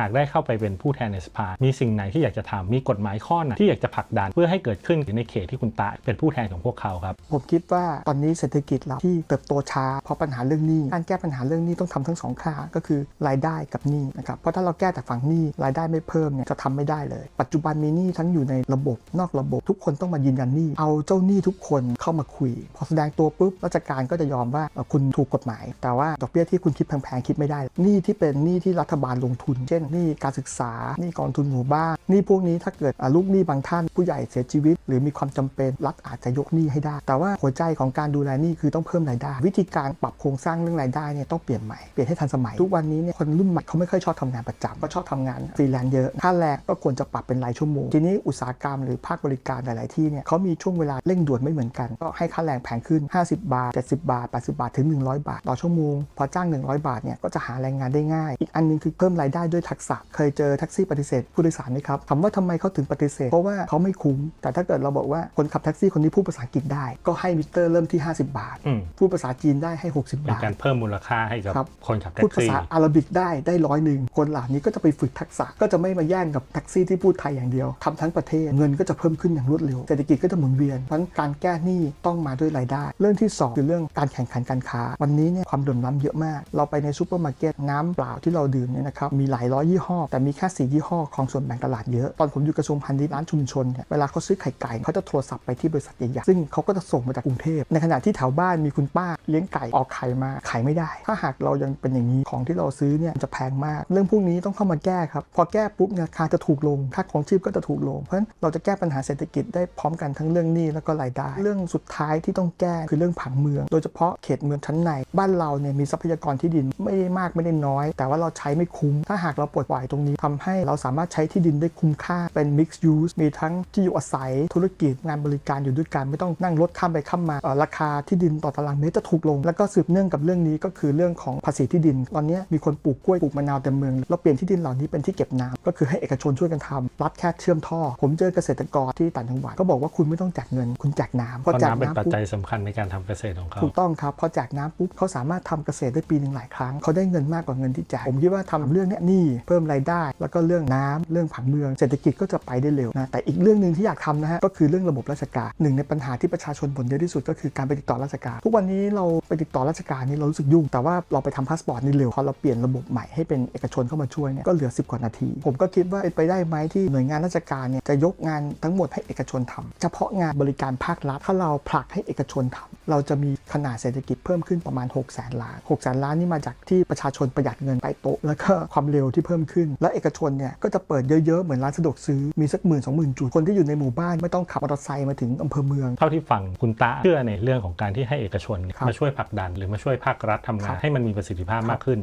หากได้เข้าไปเป็นผู้แทนในสภา มีสิ่งไหนที่อยากจะทำมีกฎหมายข้อไหนที่อยากจะผลักดันเพื่อให้เกิดขึ้นในเขตที่คุณตาเป็นผู้แทนของพวกเขาครับ ผมคิดว่าตอนนี้เศรษฐกิจเราที่เติบโตช้าเพราะปัญหาเรื่องหนี้การแก้ปัญหาเรื่องหนี้ต้องทำทั้งสองข้างก็คือรายได้กับหนี้นะครับเพราะถ้าเราแก้แต่ฝั่งหนี้รายได้ไม่เพิ่มเนี่ยจะทำไม่ได้เลย ปัจจุบันมีหนี้ทั้งอยู่ในระบบนอกระบบ ทุกคนต้องมายืนยันหนี้เอาเจ้าหนี้ทุกคนเข้ามาคุย พอแสดงตัวปุ๊บราชการก็จะยอมว่าคุณถูกกฎหมาย แต่ว่าดอกเบี้ยที่คุณคิดแพงๆคิดไม่ได้หนี้ที่เป็นหนี้ที่รัฐบาลลงทุน เช่นหนี้การศึกษาหนี้กองทุนหมู่บ้านหนี้พวกนี้ถ้าเกิดลูกหนี้บางท่านผู้ใหญ่เสียชีวิต หรือมีความจำเป็นรัฐอาจจะยกหนี้ให้ได้ แต่ว่าหัวใจของการดูแลหนี้คือต้องเพิ่มรายได้ วิธีการปรับโครงสร้างเรื่องรายได้เนี่ยต้องเปลี่ยนใหม่เปลี่ยนให้ทันสมัยทุกวันนี้เนี่ยคนรุ่นใหม่เขาไม่ค่อยชอบทำงานประจำก็ชอบทำงานฟรีแลนซ์เยอะค่าแรงก็ควรจะปรับเป็นรายชั่วโมงทีนี้อุตสาหกรรมหรือภาคบริการหลาย ๆ ที่เนี่ยเขามีช่วงเวลาเร่งด่วนไม่เหมือนกัน ก็ให้ค่าแรงแพงขึ้น 50 บาท 70 บาท 80 บาท ถึง 100 บาท ต่อชั่วโมง พอจ้าง 100 บาทเนี่ยก็จะหาแรงงานได้ง่าย อีกอันนึงคือเพิ่มรายได้ด้วยทักษะ เคยเจอแท็กซี่ปฏิเสธผู้โดยสารไหมครับถามว่าทำไมเขาถึงปฏิเสธ เพราะว่าเขาไม่คุ้ม แต่ถ้าเกิดเราบอกว่าคนขับแท็กซี่คนนี้พูดภาษาอังกฤษได้ ก็ให้มิเตอร์เริ่มที่ 50 บาทอืมพูดภาษาจีนได้ให้ 60เป็นบาทการเพิ่มมูลค่าให้กับครับคนขับแท็พูดกภาซี่ษาอาหรับิกได้ได้ร้อยหนึ่ง คนเหล่านี้ก็จะไปฝึกทักษะ ก็จะไม่มาแย่งกับแท็กซี่ที่พูดไทยอย่างเดียวทำทั้งประเทศ เงินก็จะเพิ่มขึ้นอย่างรวดเร็ว เศรษฐกิจก็จะหมุนเวียน เพราะฉะนั้นการแก้หนี้ต้องมาด้วยรายได้ เรื่องที่สองคือเรื่องการแข่งขันการค้า วันนี้เนี่ยความเหลื่อมล้ำเยอะมาก เราไปในซูเปอร์มาร์เก็ตน้ำเปล่าที่เราดื่มเนี่ยนะครับมีหลายร้อยยี่ห้อ แต่มีแค่สี่ยี่ห้อของส่วนแบ่งตลาดเยอะ ตอนผมอยู่กระทรวงพาณิชย์ร้านชุมชนเนี่ยเวลาเขาซื้อไข่ไก่เขาจะโทรศัพท์ไปที่บริษัทใหญ่ๆซึ่งเขาก็จะส่งมาจากกรุงเทพในขณะที่แถวบ้านมีคุณป้าเลี้ยงไก่ออกไข่มาขายไม่ได้ ถ้าหากเรายังเป็นอย่างนี้ของที่เราซื้อเนี่ยจะแพงมาก เรื่องพวกนี้ต้องเข้ามาแก้ครับพอแก้ปุ๊บเนี่ยราคาจะถูกลงค่าของชีพก็จะถูกลง เพราะฉะนั้นเราจะแก้ปัญหาเศรษฐกิจได้พร้อมกันทั้งเรื่องหนี้แล้วก็รายได้ เรื่องสุดท้ายที่ต้องแก้คือเรื่องผังเมือง โดยเฉพาะเขตเมืองชั้นในบ้านเราเนี่ยมีทรัพยากรที่ดินไม่ได้มากไม่ได้น้อย แต่ว่าเราใช้ไม่คุ้มถ้าหากเราปลดปล่อยตรงนี้ทำให้เราสามารถใช้ที่ดินได้คุ้มค่าเป็น mixed use มีทั้งที่อยู่อาศัยธุรกิจงานบริการอยู่ด้วยกันไม่ต้องนั่งรถข้ามไปข้ามมาราคาที่ดินต่อตารางเมตรจะถูกลง แล้วก็สืบเนื่องกับเรื่องนี้ก็คือเรื่องของภาษีที่ดิน ตอนนี้มีคนปลูกกล้วยปลูกมะนาวเต็มเมืองเราเปลี่ยนที่ดินเหล่านี้เป็นที่เก็บน้ำก็คือให้เอกชนช่วยกันทำ รัฐแค่เชื่อมท่อ ผมเจอเกษตรกรที่ต่างจังหวัดก็บอกว่าคุณไม่ต้องแจกเงิน คุณแจกน้ำเพราะแจกน้ำเป็นปัจปุ๊บจัยสำคัญในการทำเกษตรของเขาถูกต้องครับพอแจกน้ำปุ๊บเขาสามารถทำเกษตรได้ปีหนึ่งหลายครั้งเขาได้เงินมากกว่าเงินที่แจกผมคิดว่าทำเรื่องเนี้ยหนี่เพิ่มรายได้ แล้วก็เรื่องน้ำเรื่องผังเมืองเศรษฐกิจก็จะไปได้เร็วนะแต่อีกเรื่องหนึ่งที่อยากทำนะฮะก็คือเรื่องระบบราชการหนึ่งในปัญหาที่ประชาชนบ่นเยอะที่สุดก็คือการไปติดต่อราชการทุกวันนี้เราไปติดต่อราชการนี่เรารู้สึกยุ่ง แต่ว่าเราไปทำพาสปอร์ตนี่เร็วพอเราเปลี่ยนระบบใหม่ให้เป็นเอกชนเข้ามาช่วยเนี่ยก็เหลือ 10 กว่านาที ผมก็คิดว่าเป็นไปได้ไหมที่หน่วยงานราชการเนี่ยจะยกงานทั้งหมดให้เอกชนทำเฉพาะงานบริการภาครัฐถ้าเราผลักให้เอกชนทำเราจะมีขนาดเศรษฐกิจเพิ่มขึ้นประมาณ 6 0 0 0 0 0ล้าน6 0 0 0 0ล้านนี่มาจากที่ประชาชนประหยัดเงินไปโต๊ะแล้วก็ความเร็วที่เพิ่มขึ้น และเอกชนเนี่ยก็จะเปิดเยอะๆเหมือนร้านสะดวกซื้อมีสักหมื่นสองหมื่นจุดคนที่อยู่ในหมู่บ้านไม่ต้องขับมอเตอร์ไซค์มาถึงอำเภอเมือง เท่าที่ฟังคุณตาเชื่อในเรื่องของการที่ให้เอกชนครับมาช่วยผลักดัน หรือมาช่วยภาครัฐทำงาครันบให้มันมีประสิทธิภาพครับมากขึ้น